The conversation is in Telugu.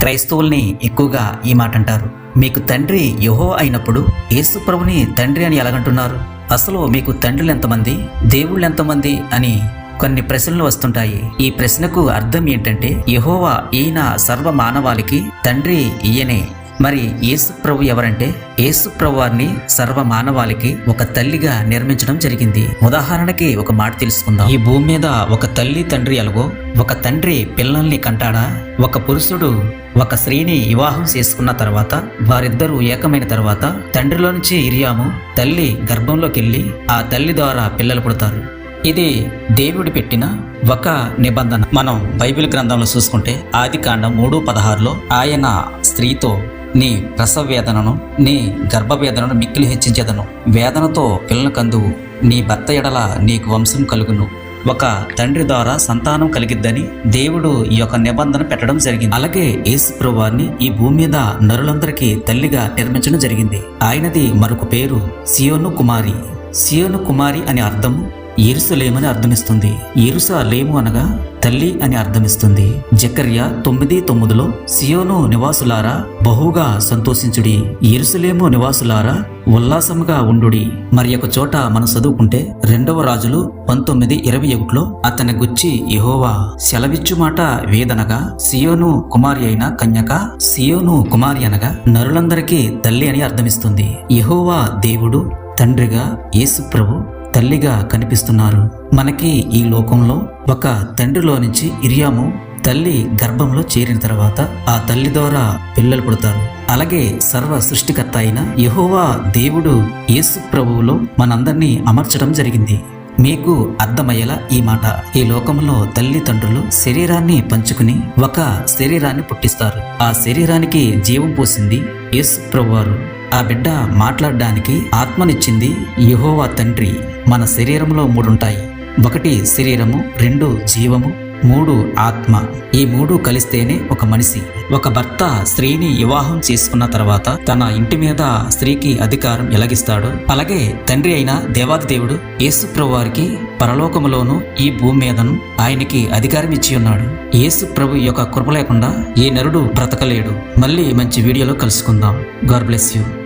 క్రైస్తవుల్ని ఎక్కువగా ఈ మాట అంటారు మీకు తండ్రి యహో అయినప్పుడు యేసు ప్రభుని తండ్రి అని ఎలాగంటున్నారు? అసలు మీకు తండ్రులు ఎంతమంది దేవుళ్ళు ఎంతమంది అని కొన్ని ప్రశ్నలు వస్తుంటాయి. ఈ ప్రశ్నకు అర్థం ఏంటంటే యహోవా ఈయన సర్వ మానవాళికి తండ్రి ఈయనే. మరి యేసు ప్రభు ఎవరంటే? యేసు ప్రభు వారిని సర్వ మానవాళికి ఒక తల్లిగా నిర్మించడం జరిగింది. ఉదాహరణకి ఒక మాట తెలుసుకుందాం. ఈ భూమి మీద ఒక తల్లి తండ్రి ఎలాగో? ఒక తండ్రి పిల్లల్ని కంటాడా? ఒక పురుషుడు ఒక స్త్రీని వివాహం చేసుకున్న తర్వాత వారిద్దరూ ఏకమైన తర్వాత తండ్రిలో నుంచి ఇరియాము తల్లి గర్భంలోకి వెళ్ళి ఆ తల్లి ద్వారా పిల్లలు పుడతారు. ఇది దేవుడు పెట్టిన ఒక నిబంధన. మనం బైబిల్ గ్రంథంలో చూసుకుంటే ఆది కాండం మూడు పదహారులో ఆయన స్త్రీతో నీ ప్రసవ వేదనను నీ గర్భ వేదనను మిక్కిలి హెచ్చించేదను. వేదనతో పిల్లల కందువు నీ భర్త ఎడల నీకు వంశం కలుగును. ఒక తండ్రి ద్వారా సంతానం కలిగిద్దని దేవుడు ఈ యొక్క నిబంధన పెట్టడం జరిగింది. అలాగే యేసు ప్రభువారిని ఈ భూమి మీద నరులందరికీ తల్లిగా నిర్మించడం జరిగింది. ఆయనది మరొక పేరు సియోను కుమారి. సియోను కుమారి అనే అర్థం ఎరుసలేమని అర్థమిస్తుంది. ఎరుసలేము అనగా తల్లి అని అర్థమిస్తుంది. జకర్య తొమ్మిది తొమ్మిదిలో సియోను నివాసులారా బహుగా సంతోషించుడి. ఎరుసలేము నివాసులారా ఉల్లాసముగా ఉండుడి. మరి ఒక చోట మనం చదువుకుంటే రెండవ రాజులు పంతొమ్మిది ఇరవై ఒకటిలో అతని గుచ్చి యహోవా సెలవిచ్చు మాట వేదనగా సియోను కుమారి అయిన కన్యక సియోను కుమారి అనగా నరులందరికీ తల్లి అని అర్థమిస్తుంది. యహోవా దేవుడు తండ్రిగా యేసుప్రభు తల్లిగా కనిపిస్తున్నారు. మనకి ఈ లోకంలో ఒక తండ్రిలో నుంచి ఇరియాము తల్లి గర్భంలో చేరిన తర్వాత ఆ తల్లి ద్వారా పిల్లలు పుడతారు. అలాగే సర్వ సృష్టికర్త అయిన యహోవా దేవుడు యేసు ప్రభువులో మనందరినీ అమర్చడం జరిగింది. మీకు అర్థమయ్యేలా ఈ మాట. ఈ లోకంలో తల్లిదండ్రులు శరీరాన్ని పంచుకుని ఒక శరీరాన్ని పుట్టిస్తారు. ఆ శరీరానికి జీవం పోసింది యేసు ప్రభువారు. ఆ బిడ్డ మాట్లాడడానికి ఆత్మనిచ్చింది యహోవా తండ్రి. మన శరీరంలో మూడుంటాయి. ఒకటి శరీరము రెండు జీవము మూడు ఆత్మ. ఈ మూడు కలిస్తేనే ఒక మనిషి. ఒక భర్త స్త్రీని వివాహం చేసుకున్న తర్వాత తన ఇంటి మీద స్త్రీకి అధికారం ఎలగిస్తాడు అలాగే తండ్రి అయిన దేవాదిదేవుడు యేసుప్రభు వారికి పరలోకములోను ఈ భూమి మీదను ఆయనకి అధికారం ఇచ్చి ఉన్నాడు. యేసు ప్రభు యొక్క కృప లేకుండా ఏ నరుడు బ్రతకలేడు. మళ్ళీ మంచి వీడియోలో కలుసుకుందాం. God bless you.